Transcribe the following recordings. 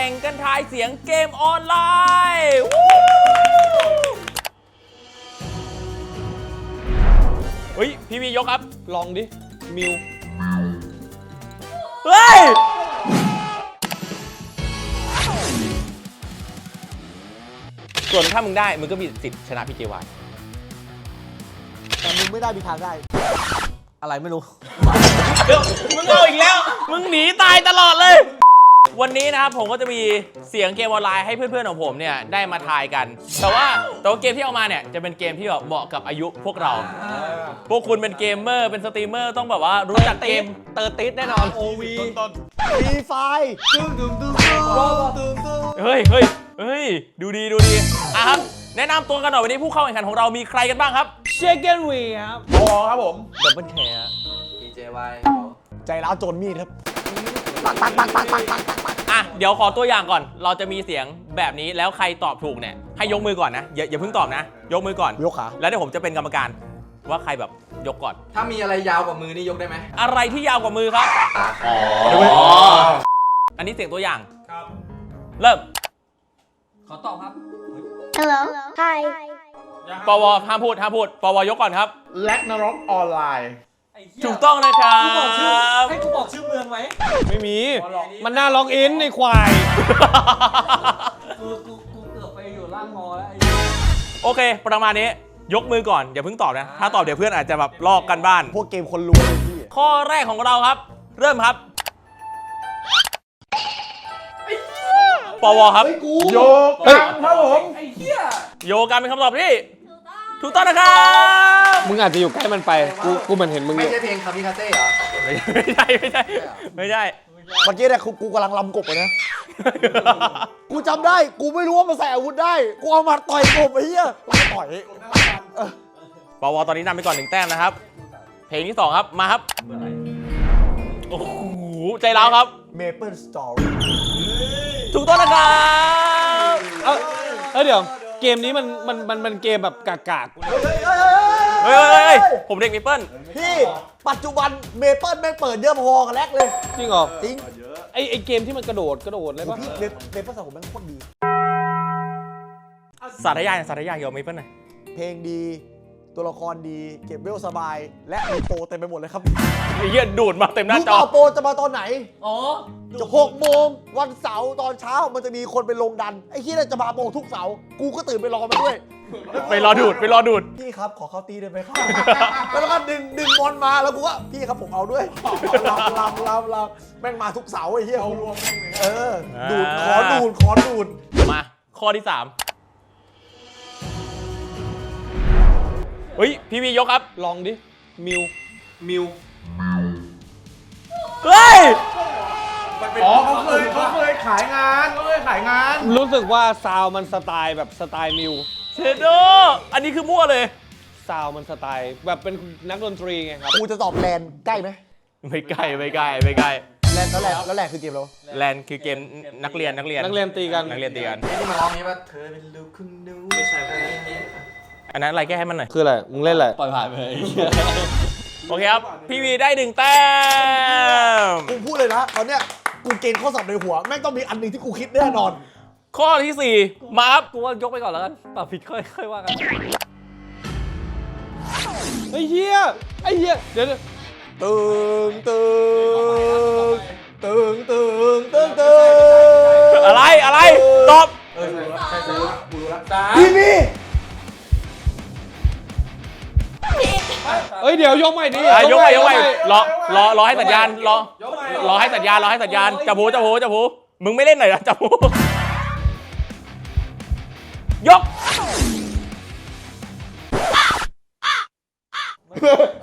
ข่งกันทายเสียงเกมออนไลน์วู้เฮ้ย พี่วียกครับลองดิ มิว เฮ้ย ส่วนถ้ามึงได้ มึงก็มีสิทธิ์ชนะพี่เจวายแต่มึงไม่ได้มีทางได้ อะไรไม่รู้ มึงเอาอีกแล้ว มึงหนีตายตลอดเลย วันนี้นะครับผมก็จะมีเสียงเกมออนไลน์ให้เพื่อนๆของผมเนี่ยได้มาทายกัน แต่ว่าแต่ว่าเกมที่เอามาเนี่ยจะเป็นเกมที่แบบเหมาะกับอายุพวกเรา พวกคุณเป็นเกมเมอร์เป็นสตรีมเมอร์ต้องแบบว่ารู้จักเกมเตอร์ติสแน่นอน โอวีฟรีไฟเฮ้ยเฮ้ยเฮ้ยดูดีดูดีอะครับแนะนำตัวกันหน่อยวันนี้ผู้เข้าแข่งขันของเรามีใครกันบ้างครับเชคเกนวีครับพอครับผมดับเบิลแคร์ DJY ใจร้าวโจรมีดครับ อะเดี๋ยวขอตัวอย่างก่อน เราจะมีเสียงแบบนี้แล้วใครตอบถูกเนี่ยให้ยกมือก่อนนะอย่าอย่าเพิ่งตอบนะ ยกมือก่อน ยกขา แล้วเดี๋ยวผมจะเป็นกรรมการ ว่าใครแบบยกก่อน ถ้ามีอะไรยาวกว่ามือนี่ยกได้ไหมอะไรที่ยาวกว่ามือครับอ๋ออันนี้เสียงตัวอย่างเริ่ม ขอตอบครับ Hello Hi. ปวห้ามพูดห้ามพูดปวยกก่อนครับ แล็กนรกออนไลน์ ถูกต้องนะครับให้กูบอกชื่อเมืองไหมไม่มี มันน่าล็อกอินในควาย กูกูกูเกือบไปอยู่ล่างมอแล้วไอ้โอเค ประมาณนี้ ยกมือก่อนอย่าเพิ่งตอบนะ ถ้าตอบเดี๋ยวเพื่อนอาจจะแบบลอกกันบ้าน พวกเกมคนรวยพี่ข้อแรกของเราครับ เริ่มครับปวครับโยกังครับผมโยกันเป็นคำตอบที่ ถูกต้องนะครับมึงอาจจะอยู่ใกล้มันไป กู กูเหมือนเห็นมึงอไม่ยู่ ใช่เพลงคามิคาเซ่เหรอ ไม่ใช่ไม่ใช่ไม่ใช่ เมื่อกี้เนี่ยกูกูกำลังลำกบเลยนะ กูจำได้ กูไม่รู้ว่ามันใส่อาวุธได้ กูเอามาต่อยกบไอ้เหี้ยกูต่อย ปวตอนนี้นำไปก่อนหนึ่งแต้มนะครับ เพลงที่สองครับ มาครับโอ้โหใจร้าวครับเมเปิลสตอรี่ถูกต้องนะครับ เอ้าเอ้ยเดี๋ยว เกมนี้มันมันมันมันเกมแบบกากากเฮ้ยเฮ้ยเฮ้ยเฮ้ยเฮ้ยเฮ้ยผมเด็กมีเปิ้ลพี่ปัจจุบันเมเปิลแม่งเปิดเยอะพอกับแรกเลยๆจริงเหรอจริงไอไอเกมที่มันกระโดดกระโดดอะไรโอ้ปะพี่เมเมเปิลสาวผมแม่งโคตรดี สาธยายสาธยายเกี่ยวกับมีเปิ้ลหน่อยเพลงดี ตัวละครดี เก็บเวลสบาย และมีโปรเต็มไปหมดเลยครับไอ้เหี้ยดูดมาเต็มหน้าลูกจอ เอโปรจะมาตอนไหน อ๋อจะหกโมงวันเสาร์ตอนเช้ามันจะมีคนไปลงดัน ไอ้เที่นั่จะมาโปงทุกเสาร์กูก็ตื่นไปรอมันด้วยไปรอดูดไปรอดูด พี่ครับขอเข้าตีได้ไหมครับ แล้วก็ดึงดึงบอลมาแล้วกูก็พี่ครับผมเอาด้วยลำลำลำลำแม่งมาทุกเสาร์ไอ้เหี้ยเอารวมเออดูดขอดูดขอดูด มา ข้อที่ 3 เฮ้ย พี่วียกครับ ลองดิ มิว มิว เฮ้ย อ๋อเขาเคยเขาเคยขายงานเขาเคยขายงาน รู้สึกว่าซาวมันสไตล์แบบสไตล์มิวเชโดอันนี้คือมั่วเลย ซาวมันสไตล์แบบเป็นนักดนตรีไงครับ กูจะตอบแลนใกล้ไหมไม่ใกล้ไม่ใกล้ไม่ใกล้ แลนแล้วแลนแล้วแลนคือเกมแล้วแลนคือเกมนักเรียนนักเรียนนักเรียนตีกัน นักเรียนตีกันไอ้ที่มาร้องนี้ว่าเธอเป็นลูกคุณหนูไม่ใช่เพลงนี้ อันนั้นอะไรแก้ให้มันหน่อย คืออะไร มึงเล่นอะไร ปล่อยผ่านไปโอเคครับ พี่วีได้หนึ่งแต้ม กูพูดเลยนะตอนเนี้ยกูเกณฑ์ข้อสอบในหัว แม่งต้องมีอันหนึ่งที่กูคิดแน่นอน ข้อที่สี่มาครับ กูว่ายกไปก่อนแล้วกันตอบผิดค่อยค่อยว่ากันไอ้เหี้ย ไอ้เหี้ย เดี๋ยวเดี๋ยวตึงตึงตึงตึงตึงตึงอะไรอะไรตอบทีวี เอ้ยเดี๋ยวยกใหม่ดิอะยกไปยกไปรอรอรอให้สัญญาณรอรอให้สัญญาณรอให้สัญญาณจับหูจับหูจับหูมึงไม่เล่นหน่อยเหรอจับหูยก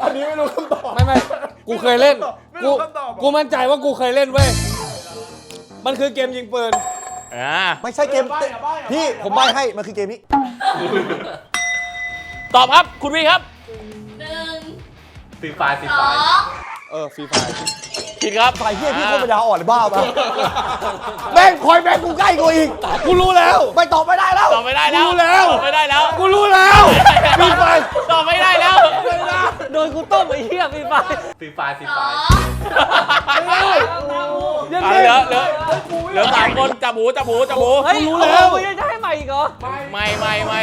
อันนี้ไม่รู้คำตอบ ไม่ไม่กูเคยเล่น ไม่รู้กูคำตอบกูมั่นใจว่ากูเคยเล่นเว้ย มันคือเกมยิงปืน อ่าไม่ใช่เกมพี่ผมใบให้ มันคือเกมนี้ ตอบครับคุณวีครับหนึ่ง ฟรีไฟฟรีสไฟองเออฟรีไฟผิดครับไอ้เหี้ยพี่โคตรปัญญาอ่อนเลยบ้าปะแม่งคอยแม่งกูใกล้กูอีกกูรู้แล้ว ไม่ตอบไม่ได้แล้วตอบไม่ได้แล้วรู้แล้วตอบไม่ได้แล้วกูรู้แล้วมีไฟตอบไม่ได้แล้วโดนกูต้มไอ้เหี้ยมีไฟฟรีไฟฟรีไฟยังอะไงเหลือเหลือเหลือสามคนจับหูจับหูจับหูเฮ้ยรู้แล้วมึงยังจะให้ใหม่อีกเหรอไม่ไม่ไม่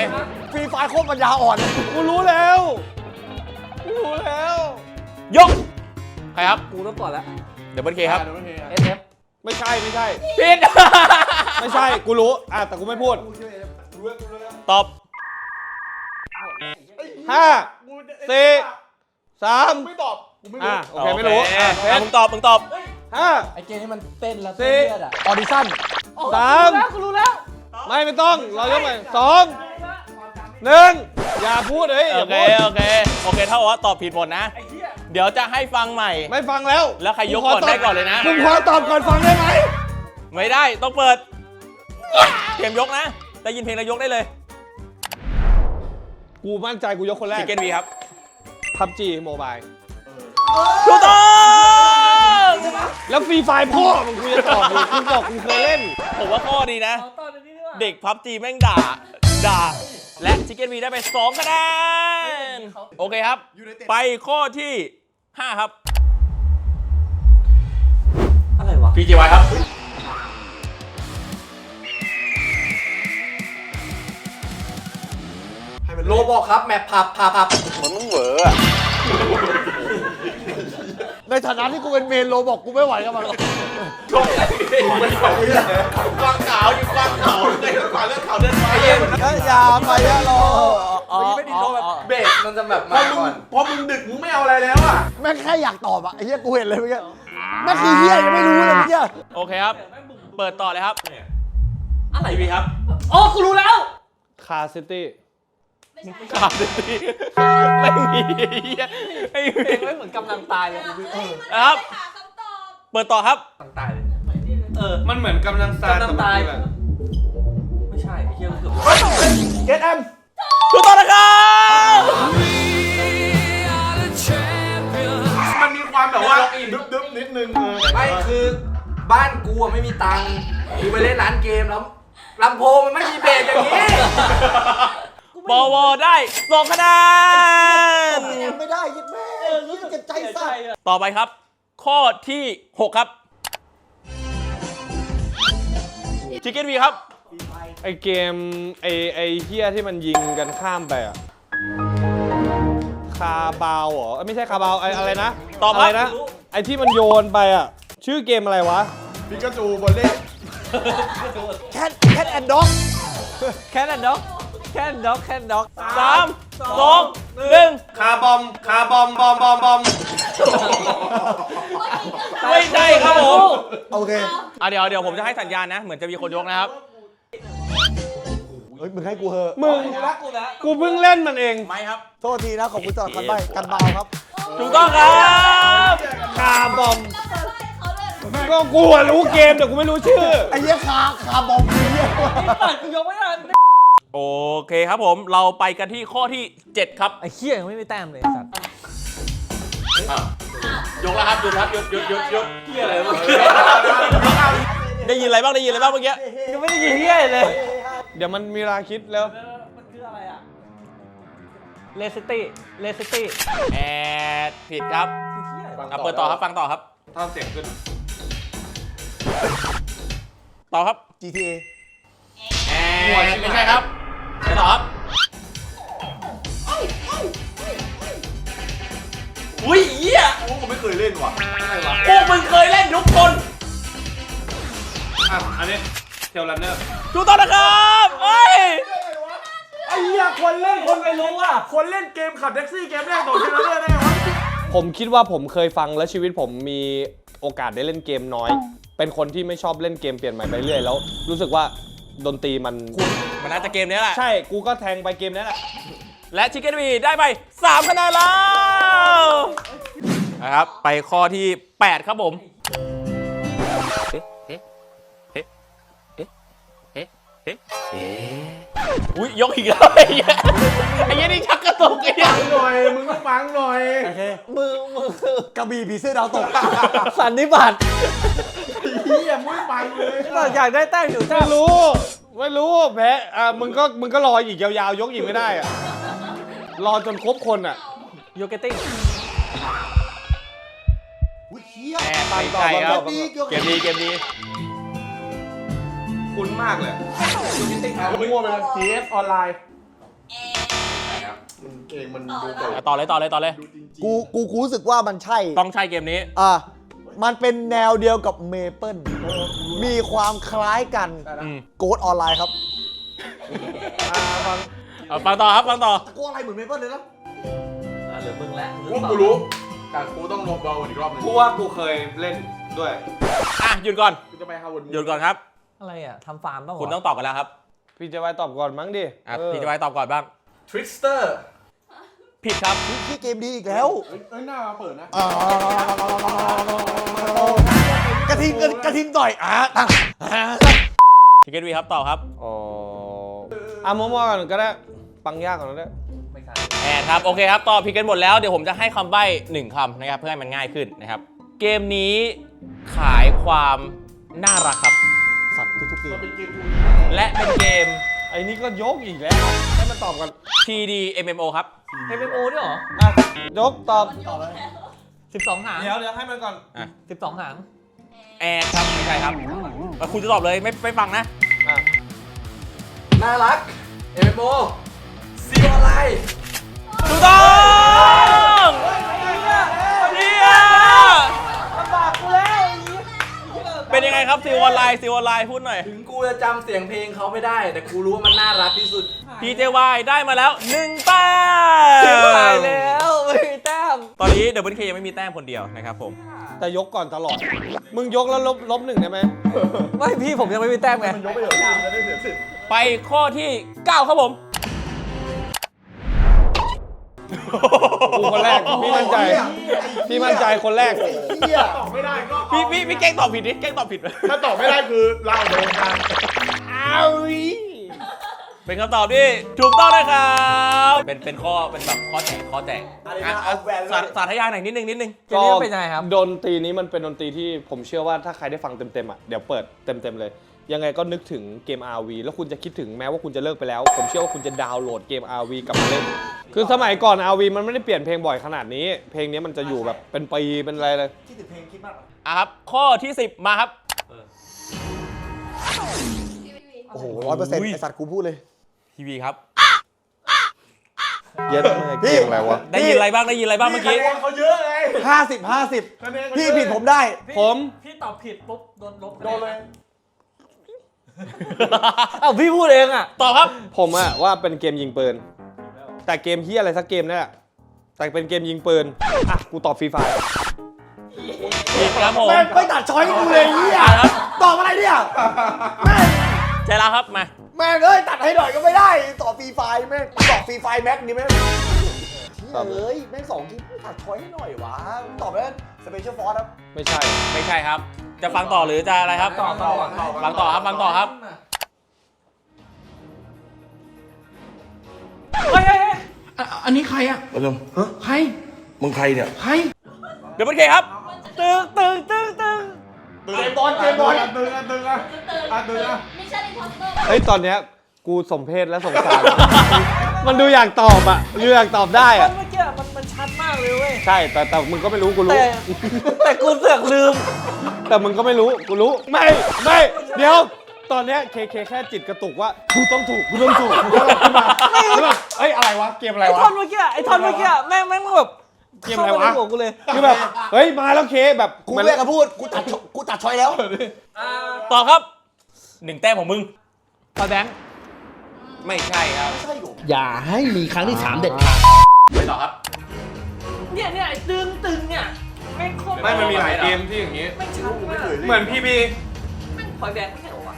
ฟรีไฟล์โคตรปัญญาอ่อนกูรู้แล้วกู รู้แล้ว ยก ใครครับ กูต้องก่อนแล้วเดี๋ยวเบิร์ดเคครับ S F ไม่ใช่ไม่ใช่ ผิด ไม่ใช่ กูรู้ อะ แต่กูไม่พูดตอบห้าสี่สามไม่ตอบกูไม่รู้อะโอเคไม่รู้อะเพอะชมึรงตอบ มึงตอบ ห้า ไอ้เกมนี้มันเต้นแล้วสี่ออดิชั่น สาม กูรู้แล้ว ไม่ไม่ต้อง เรายกไปสอง หนึ่งอย่าพูดเฮ้ยอโอย่างเคพูดโอเคโอเคเท่ากับว่าตอบผิดหมดนะ เดี๋ยวจะให้ฟังใหม่ ไม่ฟังแล้วแล้วใครยกก่อนได้ก่อนเลยนะมึงขอตอบก่อนฟังได้ไหมไม่ได้ต้องเปิดเตรียมยกนะได้ยินเพลงแล้วยกได้เลยกูมั่นใจกูยกคนแรกชิคเก้นวีครับพับจีโมบายถูกต้องแล้วฟรีไฟพ่อมึงกูจะตอบอยู่กูบอกกูเคยเล่น ผมว่าข้อดีนะ เด็กพับจีแม่งด่าด่า และชิคเก้นวีได้ไป2คะแนน โอเคครับไปข้อที่ 5 ครับ อะไรวะพีจีวครับโลบอกครับ แมปผับผับผับในฐานะที่กูเป็นเมนโลบอกกูไม่ไหวกับมันกวางขาวอยู่กวางขาวในกวางเรื่องขาวเดินไปเย็นก็อย่าไปอย่ารอไม่ดีโลแบบเบรกมันจะแบบพอมามึงก่อนพอมึงดึกมึงไม่เอาอะไรแล้วอะแม่งแค่อยากตอบอะไอ้เหี้ยกูเห็นเลยเมื่อกี้แม่งคือเหี้ยยังไม่รู้เลยเมื่อกี้โอเคครับ เปิดต่อเลยครับ อะไรวีครับโอ้กูรู้แล้ว คาซิตี้ขาดเลยไม่มีเหี้ยไม่มีไม่เหมือนกำลังตายเลยนะครับเปิดต่อครับต้องตายเลย เออ มันเหมือนกำลังตายกำลังตายไม่ใช่ไอ้เหี้ยมันเกือบเกตแอมถูกต้องนะครับมันมีความแบบว่าดึ๊บดึ๊บนิดนึงเออไม่คือบ้านกูอะไม่มีตังค์กูไปเล่นร้านเกมแล้วลำโพงมันไม่มีเบสอย่างนี้ บวได้2คะแนน ไม่ได้ยิดแม่รู้สึกใจสั่นต่อไปครับ ข้อที่ 6 ครับ ชิคเก้นวีครับ ไอเกมไอไอเฮียที่มันยิงกันข้ามไปอะคาบาวเหรอเอ้ยไม่ใช่คาบาวไออะไรนะตอบครับ อะไรนะ ไอที่มันโยนไปอะชื่อเกมอะไรวะปิกาจูบอลเล่แคทแคทแอนด์ด็อกแคทแอนด็อกแคทด็อกแคทด็อกสามสองหนึ่งคาบอม คาบอม บอม บอม บอม ไม่ใช่ครับผมโอเคอะเดี๋ยวเดี๋ยวผมจะให้สัญญาณนะ เหมือนจะมีคนยกนะครับ เฮ้ยมึงให้กูเหอะมึง กูเพิ่งเล่นมันเอง ไม่ครับโทษทีนะขอบคุณสำหรับกันใบกันเบาครับถูกต้องครับคาบอมก็กูอะรู้เกมแต่กูไม่รู้ชื่อ ไอ้เหี้ยคาคาบอมคือเหี้ยกูยกไม่ทันโอเคครับผมเราไปกันที่ข้อที่ 7 ครับ ไอ้เฮียยังไม่มีแต้มเลยสัตว์ ยกแล้วครับหยุดครับหยุดหยุดหยุดหยุดเฮียอะไรได้ยินอะไรบ้างได้ยินอะไรบ้างเมื่อกี้ยังไม่ได้ยินเฮียเลย เดี๋ยวมันมีเวลาคิดแล้วมันคืออะไรอะเลสตี้เลสตี้แอดผิดครับอะเปิดต่อครับฟังต่อครับถ้าเสียงขึ้น ต่อครับ GTA แอดไม่ใช่ครับไปต่อครับ อุ้ยเหี้ยโอ้ผมไม่เคยเล่นว่ะพวกมึงเคยเล่นทุกคนอะอันนี้เทลรันเนอร์ถูกต้องนะครับเอ้ยไอ้เหี้ยคนเล่นคนไม่รู้อะ คนเล่นเกมขับแท็กซี่เกมแรกของเทลรันเนอร์ได้ไงวะผมคิดว่าผมเคยฟังแล้วชีวิตผมมีโอกาสได้เล่นเกมน้อย เป็นคนที่ไม่ชอบเล่นเกมเปลี่ยนใหม่ไปเรื่อยแล้ว รู้สึกว่าดนตรีมัน มันน่าจะเกมนี้แหละ ใช่ กูก็แทงไปเกมนี้แหละ และชิคเก้นวีได้ไป3คะแนนแล้วนะครับไปข้อที่ 8 ครับผมเอ๊ะเอ๊ะเอ๊ะเอ๊ะเอ๊ะเอ๊ะอุ้ยยกอีกแล้วไอ้เหี้ยไอ้เหี้ยนี่ชักกระตุกไอ้เหี้ยหน่อย มึงก็ฟังหน่อยโอเคมือมือกระบี่ผีเสื้อดาวตก สันนิบาตเฮียมึงไม่ฟังเลยอยากได้แต้มอยู่แต้ไม่มรู้ ไม่รู้แพ้อะมึงก็มึงก็รออีกยาวๆ ยกอีกไม่ได้อะ รอจนครบคนอะโยเกตติ้งอุ้ยเฮียแอบไม่ใช่ครับเกมดีเกมดีเกมดีคุ้นมากเลยมั่วไปเลย TS ออนไลน์มันเก่งมันดูเก่าต่อเลยต่อเลยต่อเลยกูกูกูรู้สึกว่ามันใช่ต้องใช่เกมนี้ อะมันเป็นแนวเดียวกับเมเปิลมีความคล้ายกันอืมโกดออนไลน์ครับ เอาฟังต่อครับฟังต่อโกดอะไรเหมือนเมเปิลเลยนะหรือมึงแล้วกูกูรู้ แต่กูต้องลงเบาอีกรอบหนึงกูว่ากูเคยเล่นด้วย อะหยุดก่อน กูจะไปฮาวเวิร์ดหยุดก่อนครับ อะไรอะทำฟาร์มป่ะคุณต้องตอบกันแล้วครับพี่จะไปตอบก่อนมั้งดิอะเออพี่จะไปตอบก่อนบ้าง ทริสเตอร์ผิดครับที่เกมดีอีกแล้วเอ้ยเอ้ยหน้ามาเปิดนะอ่ากระทิงกระกระทิงต่อยอะตั้งอะพี่เกตวีครับตอบครับอ๋ออะมั่วๆกันก็ได้ ปังยากก่อนก็ได้ไม่ใช่แอนครับ โอเคครับ ตอบผิดกันหมดแล้ว เดี๋ยวผมจะให้คำใบ้หนึ่งคำนะครับ เพื่อให้มันง่ายขึ้นนะครับ เกมนี้ขายความน่ารักครับ สัตว์ทุกๆเกมและเป็นเกม ไอ้นี่ก็ยกอีกแล้วให้มันตอบกัน TD MMO ครับเอ็มเอ็มโอด้วยเหรอ อะยกตอบสิบสองหาง เดี๋ยวเดี๋ยวให้มันก่อนสิบสองหาง แอนครับไม่ใช่ครับแล้วคุณจะตอบเลยไม่ไม่ฟังนะ อะน่ารัก MMO ซีออนไลน์ถูกต้องเยี่ยเป็นยังไงครับซิวออนไลน์ซิวออนไลน์พูดหน่อย ถึงกูจะจำเสียงเพลงเขาไม่ได้ แต่กูรู้ว่ามันน่ารักที่สุด PJY ได้มาแล้ว1แต้มตายแล้วไม่มีแต้ม ตอนนี้เดบิวเคยังไม่มีแต้มคนเดียวนะครับผม แต่ยกก่อนตลอด มึงยกแล้วลบลบหนึ่งได้ไหมไม่พี่ผมยังไม่มีแต้มไงยกไปเถอะจะได้เสียสิทธิ์ไปข้อที่ 9 ครับผม กูคนแรกพี่มั่นใจพี่มั่นใจคนแรก เฮียตอบไม่ได้ก็พี่พี่พี่แกล้งตอบผิดดิแกล้งตอบผิดถ้าตอบไม่ได้คือเราโดนกันเป็นคำตอบที่ถูกต้องนะครับเป็นเป็นข้อเป็นแบบข้อแจกข้อแจกอะเอาสาสาธยายหน่อยนิดนึงนิดนึงเกมนี้มันเป็นยังไงครับ ดนตรีนี้มันเป็นดนตรีที่ผมเชื่อว่าถ้าใครได้ฟังเต็มๆอะเดี๋ยวเปิดเต็มๆเลย ยังไงก็นึกถึงเกม RV แล้วคุณจะคิดถึงแม้ว่าคุณจะเลิกไปแล้ว ผมเชื่อว่าคุณจะดาวน์โหลดเกม RV กลับมาเล่น คือสมัยก่อน RV มันไม่ได้เปลี่ยนเพลงบ่อยขนาดนี้ เพลงนี้มันจะอยู่แบบเป็นปีเป็นอะไรเลย คิดถึงเพลงคิดมากอะครับ ข้อที่ 10 มาครับ โอ้โหร้อยเปอร์เซ็นต์อุ้ยไอสัตว์กูพูดเลย ทีวีครับ เย็ดเกมอะไรวะ ได้ยินอะไรบ้างได้ยินอะไรบ้างเมื่อกี้ เขาเยอะไง ห้าสิบห้าสิบคะแนนเขาพี่เยอะผิดผมได้ ผม พี่ตอบผิดปุ๊บโดนลบโดนเลยเอ้าพี่พูดเองอะ ตอบครับ ผมอะว่าเป็นเกมยิงปืน แต่เกมเฮียอะไรสักเกมนั่นแหละแต่เป็นเกมยิงปืนอะกูตอบฟรีไฟผิดครับผมแม่งไม่ตัดช้อยให้กูเลยเฮียครับตอบอะไรเนี่ยแม่งใช่แล้วครับมา แม่งเอ้ยตัดให้หน่อยก็ไม่ได้ต่อฟรีไฟล์แม่งตอบฟรีไฟล์แม็กนี่แม่งเฮ้ยแม่งสองทีตัดช้อยให้หน่อยวะตอบแล้ว สเปเชียลฟอร์สครับไม่ใช่ ไม่ใช่ครับ จะฟังต่อหรือจะอะไรครับ ต่อต่อฟังต่อครับฟังต่อครับเฮ้ยเฮ้ยเฮ้ยอันนี้ใครอะ เริ่มใคร มึงใครเนี่ย ใคร เดี๋ยวเป็นเคครับ ตึงตึงตึงตึงเกมบอลเกมบอลตึงอะตึงอะอะตึงอะมิชชั่นอิมพอสซิเบิลเฮ้ยตอนเนี้ยกูสมเพศและสงสาร มันดูอยากตอบอะดูอยากตอบได้ตออะนเมื่อกี้มันมัน ชัดมากเลยเว้ย ใช่แต่แต่มึงก็ไม่รู้กูรู้ แต่ แต่กูเสือกลืม แต่มึงก็ไม่รู้กูรู้ ไม่ไม่เดี๋ยว ตอนเนี้ยเคเคแค่จิตกระตุกว่ากูต้องถูกกูต้องถูกกูต้องขึ้นมาแล้วแบบเอ้ยอะไรวะเกมอะไรไอ้วะ ท่อนเมื่อกี้ไอ้ท่อนเมื่อกี้แม่งแม่งแบบเกมอะไรวะเข้าาในหัวกูเลย คือแบบเฮ้ยมาแล้วเคแบบกูไม่อยากจะพูดกูตัดช้อยกูตัดช้อยแล้ว ตอบครับหนึ่งแต้มของมึงตาแบงค์ไม่ใช่ครับอย่าให้มีครั้งที่สามเด็ดขาดไม่ตอบครับ เนี่ยเนี่ยไอ้ตึงตึงเนี่ยแม่งโคตรไม่มันมีหลายเกมที่อย่างงี้แม่งชัดมากเหมือนพีบีแม่งพอยแบงค์ไม่ใช่เหรอวะ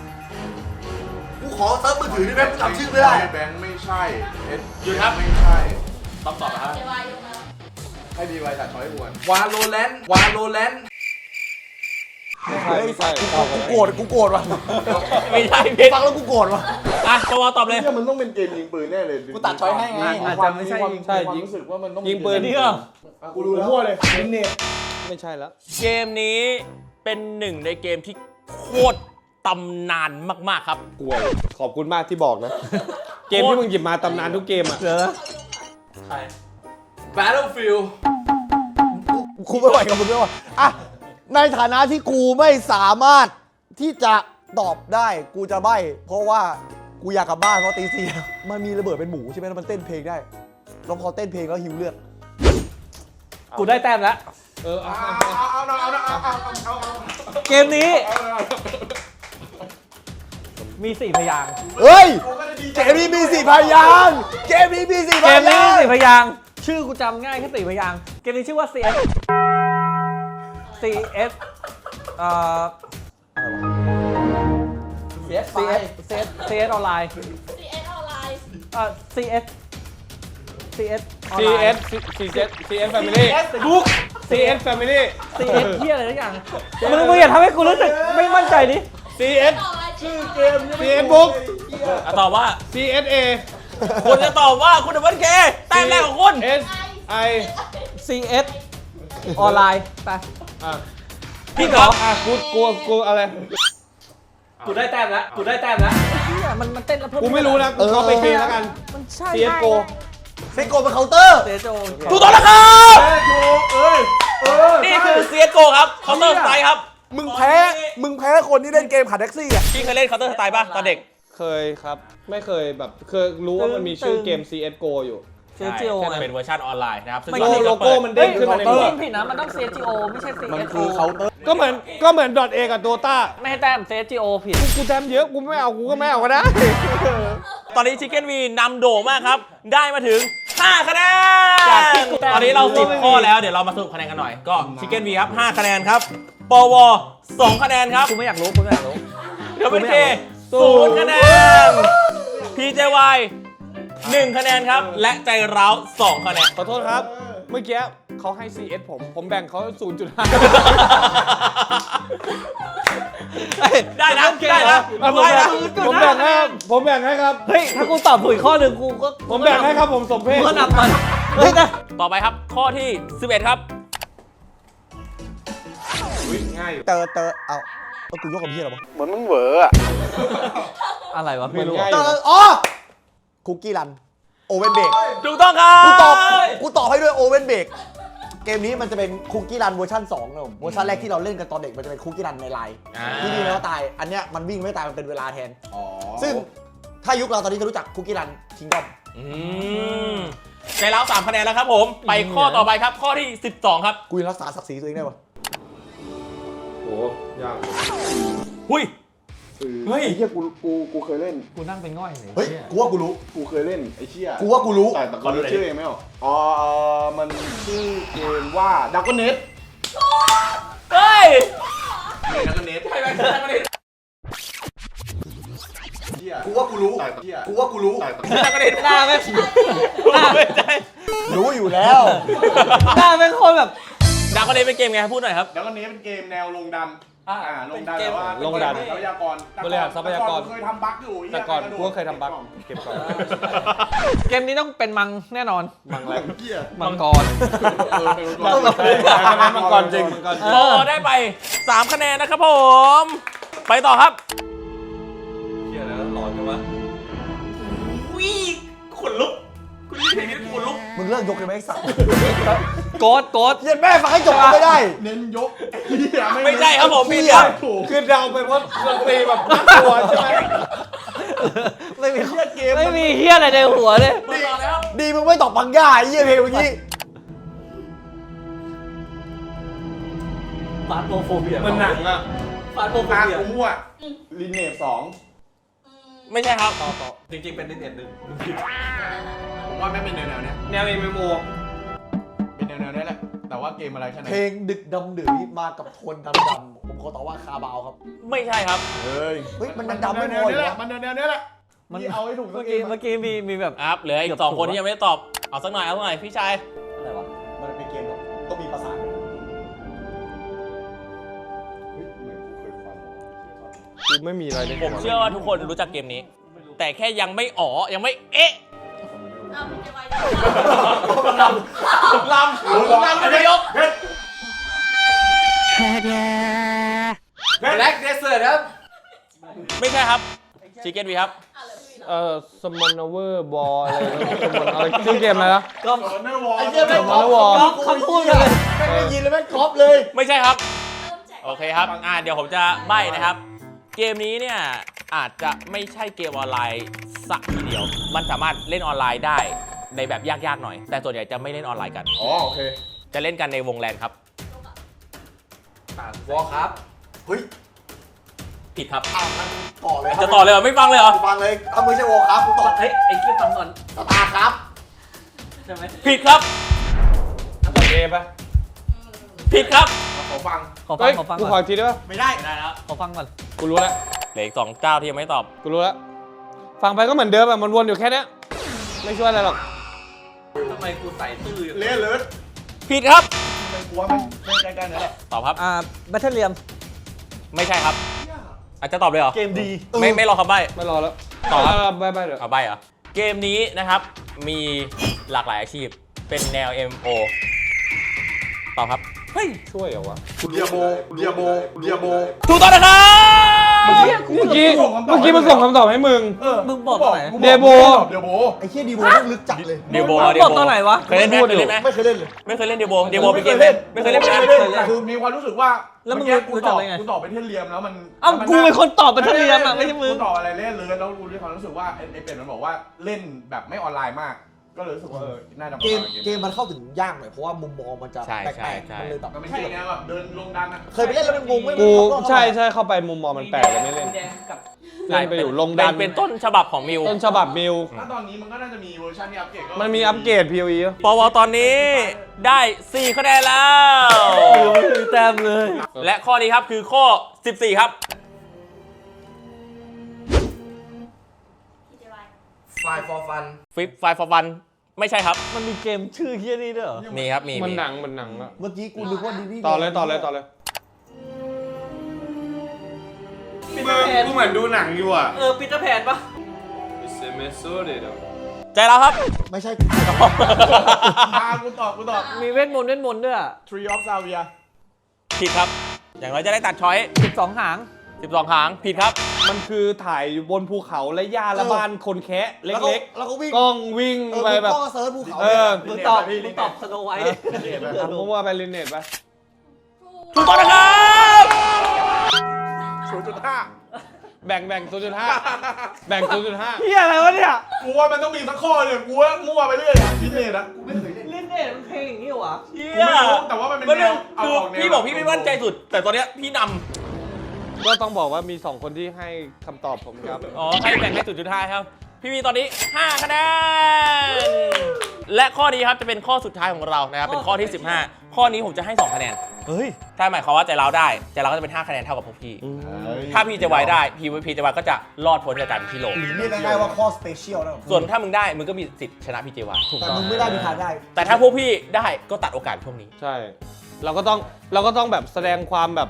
กูขอเซิร์ฟมือถือได้ไหมกูจำชื่อไม่ได้แบงค์ไม่ใช่เอสหยุดครับ ไม่ใช่ต้องตอบนะครับ เจวายยกมาให้ดีไว้ตัดช้อยอ้วนวาโลแรนต์วาโลแรน ต์ไม่ใช่ไม่ใช่กูโกรธกูโกรธว่ะไม่ใช่ผิดฟังแล้วกูโกรธว่ะอะปวตอบเลยเหี้ยมันต้องเป็นเกมยิงปืนแน่เลยกูตัดช้อยให้ไงอาจจะไม่ใช่ยิงใช่ความยิงรู้สึกว่ามันต้องยิงปืนนี่เหรอกูรู้แล้วมั่วเลยยิงเน็ตไม่ใช่แล้วเกมนี้เป็นหนึ่งในเกมที่โคตรตำนานมากๆครับกลัวขอบคุณมากที่บอกนะ เกมที่มึงหยิบมาตำนานทุกเกมอะเหรอ Battlefield กูไม่ไหวกับมึงแล้วว่ะอะ ในฐานะที่กูไม่สามารถที่จะตอบได้กูจะใบ้เพราะว่ากูอยากกลับบ้านเพราะตีสี่แล้วมันมีระเบิดเป็นหมูใช่ไหมแล้วมันเต้นเพลงได้แล้วพอเต้นเพลงแล้วหิวเลือดกูได้แต้มแล้วเออเอาเอาเอาเอาเอาเอาเอาเอาเอาเกมนี้ มีสี่พยางค์เฮ้ยเกมนี้มีสี่พยางค์เกมนี้มีสี่เกพมนี้ยางมีค์สี่พยางค์ชื่อกูจำง่ายแค่สี่พยางค์เกมนี้ชื่อว่า CS CS เอ่อ CS CS CS CS ออนไลน์ CS ออนไลน์ เอ่อ CS CS ออนซีไลเอสน์ซีเอสซีเอสแฟมิลี่บุ๊กซีเอสแฟมิลี่ CS เฮียอะไรทุกอย่าง มึงมึงอย่าทำให้กูรู้สึกไม่มั่นใจดิซีเอสออนไลน์ชื่อเกมยังซีไม่เอสบุ๊กอะตอบว่าซีเอสเอคุณจะตอบว่าคุณดับเบิลเคแต้มแรกของคุณเอสไอ CS ออนไลน์ไป อะพี่ครับอะกูกูกูอะไร กูได้แต้มแล้วกูได้แต้มแล้วเฮียมันมันเต้นแล้วเพิ่มกูไม่รู้นะ กูเขาไปเคแล้วกัน มันใช่ซีเอสโกเซโกเป็นเคาน์เตอร์เซโจถูกต้องแล้วครับเอ้ยเออนี่คือ CSGO ครับ Counter Strike ครับมึงแพ้มึงแพ้คนที่เล่นเกมขับแท็กซี่อะพี่เคยเล่น Counter Strike ป่ะตอนเด็ก เคยครับ ไม่เคยแบบ เคยรู้ว่ามันมีชื่อเกม CSGO อยู่ เซโจใช่ไงเป็นเวอร์ชันออนไลน์นะครับซึ่งไม่ตอนนี้โลก็โก้เปิดมันเด้งขึ้นมาในจมือริงผิดนะ มันต้อง CSGO ไม่ใช่ CSGO มันคือเคาน์เตอร์ก็เหมือนก็เหมือน .a กับ Dota ไม่ให้แต้ม CSGO ผิด กูแต้มเยอะกูไม่เอากูก็ไม่เอาก็ได้ ตอนนี้ Chicken V นำโด่งมากครับ ได้มาถึง 5 คะแนจากที่น กูแต้มตอนนี้เรา 10 ข้อแล้ว เดี๋ยวเรามาสรุปคะแนนกันหน่อย ก็ Chicken V ครับ 5 คะแนนครับ ปว 2 คะแนนครับกูไม่อยากรู้กูไม่อยากรู้ เดี๋ยวเป็นเคศูนย์คะแนน PJY 1 คะแนนครับ และใจร้าว 2 คะแนน ขอโทษครับ เมื่อกี้เขาให้ CS ผม ผมแบ่งเขา 0.5 ได้นะได้นะอะผมได้แบ่นะงผมแบ่งให้ครับผมแบ่งให้ครับ เฮ้ย ถ้ากูตอบถูกอีกข้อหนึ่งกูก็ผมแบ่งให้ครับผมสมเพศกูก็นับมันเฮ้ยนะต่อไปครับ ข้อที่ 11 ครับง่ายเตอเตอเอาเอากูยกกับพี่เหรอวะเหมือนมึงเหวออะอะไรวะไม่รู้นเตออ๋อ คุกกี้รัน โอเวนเบกถูกต้องครับกูตอบกูตอบให้ด้วยโอเวนเบกเกมนี้มันจะเป็นคุกกี้รันเวอร์ชัน2นะผมเวอร์ชันแรกที่เราเล่นกันตอนเด็กมันจะเป็นคุกกี้รันในไลน์อ่าที่วิ่งแล้วตาย อันเนี้ยมันวิ่งไม่ตายมันเป็นเวลาแทนซึ่งถ้ายุคเราตอนนี้จะรู้จักคุกกี้รันคิงดอมอืมใจร้าว3คะแนนแล้วครับผม ไปข้อต่อไปครับข้อที่ 12 ครับ กูยังรักษาศักดิ์ศรีตัวเองได้ปะโอ้ยากหุย เฮ้ย ไอ้เหี้ยกูกูกูเคยเล่น กูนั่งเป็นง่อยเลยเฮ้ย กูว่ากูรู้ กูเคยเล่นไอ้เชี่ยกูว่ากูรู้ แต่แต่กูนึกชื่อเองไม่ออกอ๋อเอ่อมันชื่อเกมว่าดักก n เน็ตเฮ้ยดักก n เน็ตใครเป็นใครเป็นเชี่ยกูว่ากูรู้แต่เชี่ยกูว่ากูรู้แต่ใครเป็นหน้าแม่งไม่ใช่รู้อยู่แล้ว หน้าแม่งคนแบบดาร์กเดย์เป็นเกมไงครับพูดหน่อยครับ ดักก n เน็ตเป็นเกมแนวลงดัน อ่าอ่าลงดันเป็นเกมแต่ว่าลงดันทรัพยากรแต่บริหารทรัพยากร แต่อนเคยทำบั๊กอยู่ไเหี้ยแต่ก่อนระโดดกูก็เคยทำบั๊กเก็บก่อนเกมนี้ต้องเป็นมังแน่นอน มังแรกเหี้ยมังกรเออเป็นมังกร ต้องใช่คะแนนมังกรจริงมังกรจริงพอได้ไป 3 คะแนนนะครับผม ไปต่อครับเฮียแล้วหลอนจังวะวิขนลุกคุณนี่เพลงนี้ขนลุก มึงเลิกยกเลยไหมไอ้สัตว์โกดโกด เย็นแม่ฟังให้จบไม่ได้ เน้นยกเหี้ยไม่ใช่ครับผมผิดเหี้คยรับถูกคือเดาไปเพราะดนตรีแบบน่ากลัวใช่ไหมไม่มีเหี้ยเกมไม่มีเฮียอะไรในหัวเลย ดีแล้วดีมึงไม่ตอบปังย่าไอ้เหี้ยเพลงเมื่อกี้ฟาสโปรโฟเบียมันหนังอะฟาสโปรโฟตาเบียกูมั่วลินเนตสองไม่ใช่ครับ จริงๆ เป็นนิดเน็ตหนึ่ง ผมว่าไม่เป็นแนวๆเนี้ยแนวเอ็มเอ็มโอเป็นแนวๆเนี้ยแหละ แต่ว่าเกมอะไรแค่นั้นเพลงดึกดำดื่นมากับโทนดำดำๆผมขอตอบว่าคาบาวครับ ไม่ใช่ครับ เฮ้ยเฮ้ยมันดำๆไม่แนพวอๆอยู่นี้แหละวะมันแนวๆนี้แหละมันเอาให้ถูกสัเมื่กอเกกี้มเมื่อกี้มีมีแบบครับเหลืออีก2คนที่ยังไม่ได้ตอบ เอาสักหน่อย เอาสักหน่อย พี่ชาย อะไรวะ มันเป็นเกมแบบต้องมีประสานกันเฮ้ยเหมือนกูไม่มีอะไรในผมเชื่อว่าทุกคนรู้จักเกมนี้ แต่แค่ยังไม่อ๋อ ยังไม่เอ๊ะ เอาพี่เจวายลำลำลำนายกแบล็กเดสเซอร์ครับ ไม่ใช่ครับชิคเก้นวีครับ เอ่อสมอนเวอร์บอลอะไรสมอนอะไรชื่อเกมอะไรนะสอนเนอร์วอลไอ้เหี้ยแม่งสมอนวอลคำพูดเลยแม่งได้ยินแล้วแม่งก๊อปเลย ไม่ใช่ครับ โอเคครับ อ่าเดี๋ยวผมจะใบ้นะครับ เกมนี้เนี่ย อาจจะไม่ใช่เกมออนไลน์สักทีเดียว มันสามารถเล่นออนไลน์ได้ในแบบยากๆหน่อย แต่ส่วนใหญ่จะไม่เล่นออนไลน์กัน อ๋อโอเคจะเล่นกันในวงแลนครับ วอลครับเฮ้ยผิดครับ อะงั้นต่อเลยครับจะต่อเลยเหรอไม่ฟังเลยเหรอ กูฟังเลยถ้าไม่ใช่วอลครับกูต่อเฮ้ยไอ้คิดฟังก่อนสตาร์ครับใช่ไหมผิดครับเอปะผิดครับ ขอฟัง ขอฟัเฮ้งยขอฟังกูก่ขออนอีกทีได้ปะไม่ได้ ได้แล้ว ขอฟังก่อน กูรู้แล้ว เหลืออีกสองเจ้าที่ยังไม่ตอบ กูรู้แล้ว ฟังไปก็เหมือนเดิมอะมันวนอยู่แค่เนี้ยไม่ช่วยอะไรหรอก ทำไมกูใส่ตื้ออยู่เละเลิศผิดครับ ไม่กลัวไม่ไม่ใกล้ๆนั่นแหละตอบครับ อ่าแบทเทิลเลียมไม่ใช่ครับ อาจจะตอบเลยเหรอ เกมดีไม่ไม่รอคำใบ้ ไม่รอแล้วต่อครับาบายบายเดี๋ยวเอาใบ้เหรอ เกมนี้นะครับ มีหลากหลายอาชีพ เป็นแนว MO ตอบครับ เฮ้ย ช่วยเหรอวะ เดียโบเดียโบเดียโบ ถูกต้องนะครับ เมื่อกี้เมื่อกี้มันส่งคำตอบให้มึงเออมึงบอกตอนไหนกูเดโบ เดียโบไอ้เหี้ยดีโวแม่งลึกจัดเลย เดียโบมึงเดียบอกโบตอนไหนวะ เคยเล่นไหมเคยเล่นไหมไม่เคยเล่นเลยไม่เคยเล่นเดียโบเดียโบไม่เป็นเคเกยมเล่นไม่เคยเล่นไม่ไหมเคยเล่นแต่คือมีความรู้สึกว่าแล้วมึงเอกี้กูรู้ตจักอบได้ไงกูตอบไปเทนเลียมแล้วมันเอ้ากูเป็นคนตอบแบทเทิลเลียมอะไม่ใช่มึงกูตอบอะไรเล่นเลยแล้วกูมีความรู้สึกว่าไอ้ไอ้เป็ดมันบอกว่าเล่นแบบไม่ออนไลน์มาก ก็เลยรู้สึกว่าเออน่าจะเกมเกมมันเข้าถึงยากหน่อยเพราะว่ามุมมองมันจะใช่แปใช่ลกใช่ ๆมันเลยแบบมันไม่ใช่ไงแบบเดินลงดันอะเคยไปเล่นแล้วมันงงไม่กูรู้ว่าใช่ใช่เข้าไปมุมมองมันแปลกเลยไม่เล่นเล่นไปอยู่ลงดันเป็นเป็นต้นฉบับของมิวต้นฉบับมิว ถ้าตอนนี้มันก็น่าจะมีเวอร์ชันที่อัปเกรดก็มันมีอัปเกรด POE ปะปวตอนนี้ได้ 4 คะแนนแล้วถือแต้มเลย และข้อนี้ครับคือข้อ 14 ครับ ไฟฟอร์ฟันฟิปไฟฟอร์ฟันไม่ใช่ครับ มันมีเกมชื่อเฮียนี่ด้วยเหรอ มีครับ มีมันมีหนังมันหนังอะเมื่อกี้กูนึกว่าดีนี่ต่อเลยต่อเลยต่อเลยกูเหมือนดูหนังอยู่อะเออปีเตอร์แพนปะใจแล้วครับ ไม่ใช่อ่ากูตอบกูตอบ มีเวทมนต์เวทมนต์ด้วยอะ Tree of Savia ผิดครับ อย่างน้อยจะได้ตัดช้อยสิบสองหาง 12 หาง ผิดครับ มันคือถ่ายอยู่บนภูเขาและหญ้าและบ้านคนแคะเแล้วก็ล็กแล้วก็วิ่งๆกล้องวิ่งเออไปมึงแบบต้องเซิร์ชภูเขาเออ มึงตอบมึงตอบสโนไวท์มึงว่าไปลินเนตปะถูกต้องนะครับ0.5แบ่งแบ่ง0.5 แบ่ง0.5 เฮียอะไรวะเนี่ย กูว่ามันต้องมีสักข้อเนี่ยกูว่ามั่วไปเรื่อยอะพิเนตอะกูไม่เคยเล่นเล่นเน็ตมันเพลงอย่างนี้เหรอวะเชี่กูไม่รู้แต่ว่ามันเป็นมันแนเป็นวเอาคือออกแนวพี่บอกพี่ไม่มั่นใจสุด แต่ตอนเนี้ยพี่น ก็ต้องบอกว่ามี 2 คนที่ให้คำตอบผมครับำอ๋อให้แบ่งให้จุดจุดท้ายครับ พี่มีตอนนี้ 5 คะแนน และข้อนี้ครับจะเป็นข้อสุดท้ายของเรานะครับ เป็นข้อที่ 15 ข้อนี้ผมจะให้ 2 คะแนน เฮ้ย ถ้าหมายความว่าใจเราได้ ใจเราก็จะเป็น 5 คะแนนเท่ากับพวกพี่ ถ้าพี่จะไว้ได้ พี่พี่จะไว้ก็จะรอดพ้นจากการเป็นที่โหลหรือเรียกง่ายๆว่าข้อสเปเชียลนะส่วนถ้ามึงได้ มึงก็มีสิทธิ์ชนะพี่เจวาแต่มึงไม่ได้มีทางได้ แต่ถ้าพวกพี่ได้ก็ตัดโอกาสพวกนี้ ใช่ เราก็ต้องเราก็ต้องแบบแสดงความแบบ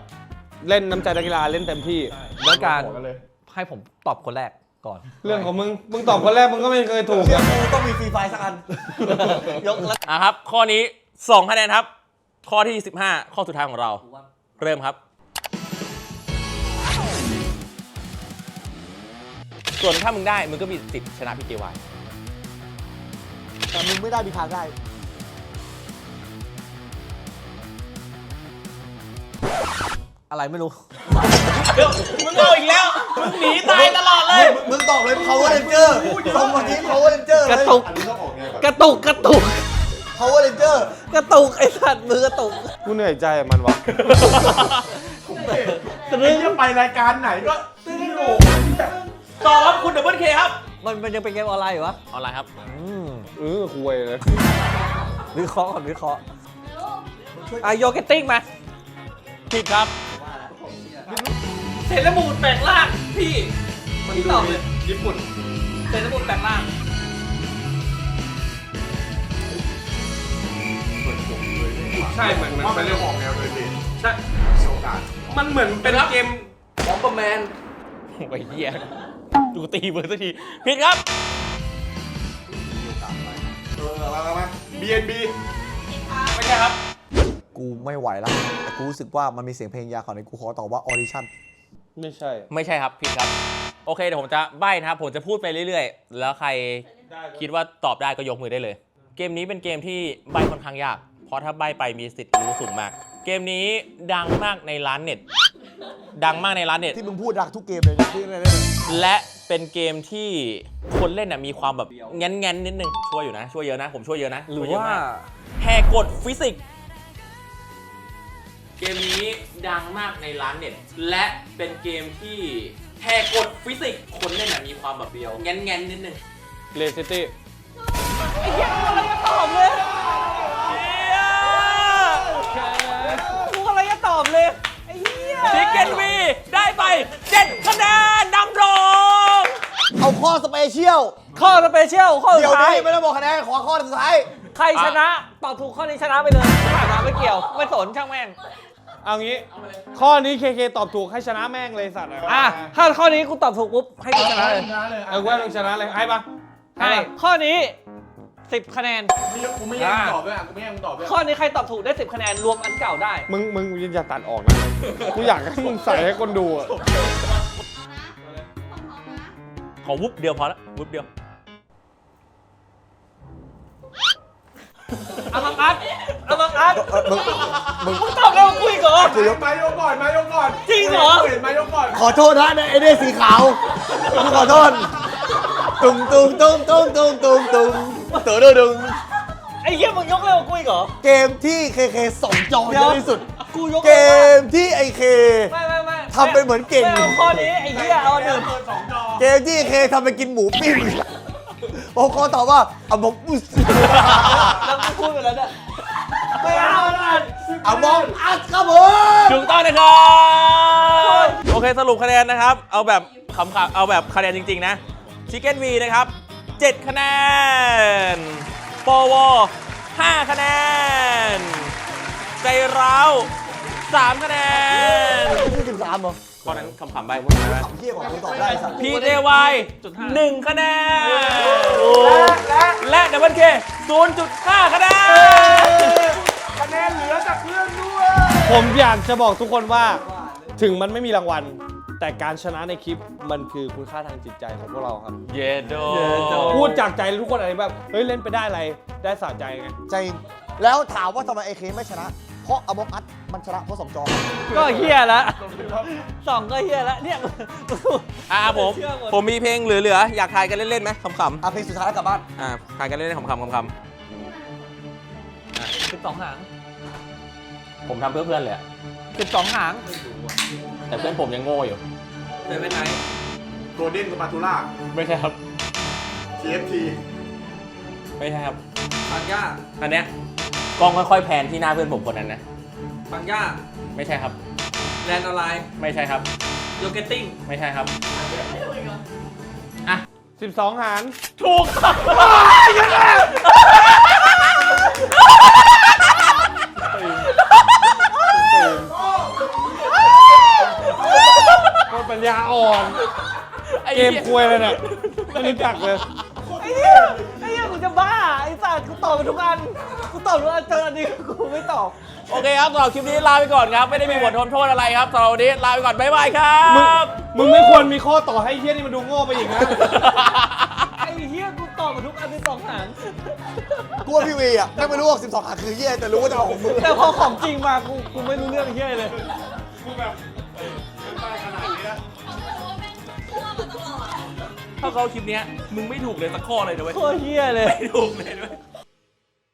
เล่นน้ำใจนักกีฬาเล่นเต็มที่ แล้วการหัวกันเลย ให้ผมตอบคนแรกก่อน เรื่องของมึง มึงตอบคนแรกมึงก็ไม่เคยถูกเชื่ออะกูต้องมีฟรีไฟล์สักอัน ยกแล้วอะครับ ข้อนี้2คะแนนครับ ข้อที่ 15 ข้อสุดท้ายของเรา เริ่มครับ ส่วนถ้ามึงได้มึงก็มีสิทธิ์ชนะพี่เจวายแต่มึงไม่ได้มีทางได้ อะไรไม่รู้มึงเอาอีกแล้ว มึงหนีตายตลอดเลย มึงตอบเลย power ranger ส่งมาที่ power ranger กระเลยตุกกระตุกกระตุก power ranger กระตุกไอ้สัตว์มือกระตุกกูเหนื่อยใจกับมันวะไอ้จะไปรายการไหนก็ตื้อโหต่อครับคุณดับเบิลเคครับ มันมันยังเป็นเกมออนไลน์อยู่วะออนไลน์ครับ อืมเออคุยเลย วิเคราะห์ก่อนวิเคราะห์เร็วอะโยเกตติ้งมาผิดครับ เซเลมูนแปลงร่างพี่พี่ตอบเลยญี่ปุ่นเซเลมูนแปลงร่างใช่เหมือนมันเป็นเรื่องของแนวเลยดิใช่โอกาสมันเหมือนเป็นเกมบอมเบอร์แมนไอ้เหี้ยดูตีมือสักทีผิดครับเออมามามา BNB ไม่ใช่ครับ กูไม่ไหวแล้วแต่กูรู้สึกว่ามันมีเสียงเพลงยาขอในกูขอตอบว่าออดิชั่นไม่ใช่ ไม่ใช่ครับผิดครับ โอเคเดี๋ยวผมจะใบ้นะครับผมจะพูดไปเรื่อยๆ แล้วใครคิดว่าตอบได้ก็ยกมือได้เลย เกมนี้เป็นเกมที่ใบ้ค่อนข้างยาก เพราะถ้าใบ้ไปมีสิทธิ์รู้สูงมาก เกมนี้ดังมากในร้านเน็ต ดังมากในร้านเน็ต ที่มึงพูดรักทุกเกมเลยนะที่อะไรเนี่ยและเป็นเกมที่คนเล่นน่ะมีความแบบแง้นๆนิดนึงช่วยอยู่นะ ช่วยเยอะนะ ผมช่วยเยอะนะหรือช่ยเยะว่ามกแหกกฎฟิสิกส์ เกมนี้ดังมากในร้านเน็ต และเป็นเกมที่แหกกฎฟิสิกส์คนเล่นน่ะมีความแบบเดียวแง้นๆนิดนึงเลซิตี้ตอบเลยกูกำลังจะตอบเลยไอ้เหี้ยชิคเก้นวีได้ไป7คะแนนนำโรงเอาข้อสเปเชียล ข้อสเปเชียลข้อสุเดี๋ยวดท้ายนี้ไม่ต้องบอกคะแนนขอข้อสุดท้าย ใครชนะตอบถูกข้อนี้ชนะไปเลยผ่านมาไม่เกี่ยว ไม่สนช่างแม่ง เอางี้ข้อนี้เคเคตอบถูกให้ชนะแม่งเลยสัตว์อะถ้าข้อนี้กูตอบถูกปุ๊บให้กูชนะเลยเอาว่าต้องชนะเลยให้ปะให้ข้อนี้10คะแนนกูไม่แย่งมึงตอบด้วยอะกูไม่แย่งมึงตอบด้วยข้อนี้ใครตอบถูกได้ 10 คะแนนรวมอันเก่าได้ มึงมึงยินอย่าตัดออกนะ กูอยากให้มึงใส่ให้คนดูอะเอานะพร้อมๆนะขอวุบเดียวพอละวุบเดียวอามังอัดอามังอัดเออมึงมึงมึงต อบเร็วคุยก่อนกูยก มายกก่อนมายกก่อนจริงเหรอ เห็นมายกก่อนขอโทษนะไอ้เนี่ยสีขาวกูขอโทษ ตุ้งตุ้งตุ้งตุ้งตุ้งตุ้งตุ้งเต๋อเด้อดึงไอ้เหี้ยมึงยกเร็วคุยก่อนเกมที่เคเคส่งจอเยอะที่สุด กูยกเกร็วากมที่ไอเคไม่ไม่ไม่ทำเป็นเหมือนเก่ง ไม่เอาข้อนี้ไอ้เหี้ยเอาอันอื่นเปิดสองจอเกมที่เคทำเป็นกินหมูปิ้งผมขอตอบว่าอะมองอุสแล้วกูพูดไปแล้วเนี่ยไม่เอาอัน อื่นอะมองอัสครับผมถูกต้องนะครับโอเคสรุปคะแนนนะครับ เอาแบบคำๆเอาแบบคะแนนจริง ๆ นะชิคเก้นวีนะครับ 7 คะแนนปว5คะแนน ใจร้าว3คะแนนที่สิบสามเหรอตอนนั้นคำๆไปสามเที่ยกว่ากูตอบได้สัตว์พีเจวายหนึ่งคะแนน และดับเบิลเคศูนย์จุดห้าคะแนน ผมอยากจะบอกทุกคนว่า ถึงมันไม่มีรางวัล แต่การชนะในคลิปมันคือคุณค่าทางจิตใจของพวกเราครับ เยโดพูดจากใจทุกคนอะไรแบบเฮ้ยเล่นไปได้อะไรได้สะใจไงใจแล้วถามว่าทำไมไอเคไม่ชนะ เพราะอะมองอัสมันชนะเพราะสองจอก็เหี้ยละสองก็เหี้ยละเนี่ยอ่าผมเชื่อหมดผมมีเพลงเหลือๆอยากทายกันเล่นๆไหมขำอะเพลงสุดท้ายแล้วกลับบ้านๆอ่าทายกันเล่นๆขำๆขำสิบสองหางๆ ผมทำเพื่อเพื่อนเลยอะสิบสองหาง แต่เพื่อนผมยังโง่อยู่เดินไปไหนโกลเด้นกับปาตูล่า ไม่ใช่ครับ TFT ไม่ใช่ครับ ปังย่าอันเนี้ยกล้องค่อยๆแพนที่หน้าเพื่อนผมคนนั้นนะ ปังย่าไม่ใช่ครับ แลนด์ออนไลน์ไม่ใช่ครับ โยเกตติ้งไม่ใช่ครับอะ12หารถูกครับ ปัญญาอ่อน ไอ้เกมหี้ยควยเลยเนี่ยไม่รู้จักเลย ไอ้เหี้ยไอ้เหี้ยกูจะบ้าไอ้สัตว์กูตอบไปทุกอันกูตอบทุกอันเจออันนี้กูไม่ตอบโอเคครับสำหรับคลิปนี้ลาไปก่อนครับ ไม่ได้มีบททนโทษอะไรครับสำหรับวันนี้ลาไปก่อน บ๊ายบายครัมึงบมึงไม่ควรมีข้อต่อให้เฮี้ยนี่มันดูโง่ไปอีกนะ ไอ้เหี้ยกูตอบไปทุกอันในสองหางกูว่าพี่วีอะแม่งไม่รู้ว่า12ขาคือเยี่ยแต่รู้ว่าจะเอาของมึง แต่พอของจริงมากูกูไม่รู้เรื่องเหี้ยเลยถ้า เขาคลิปเนี้ยมึงไม่ถูกเลยสักข้อเลยนะเว้ยโคตรเหี้ยเลย ไม่ถูกเลยด้วย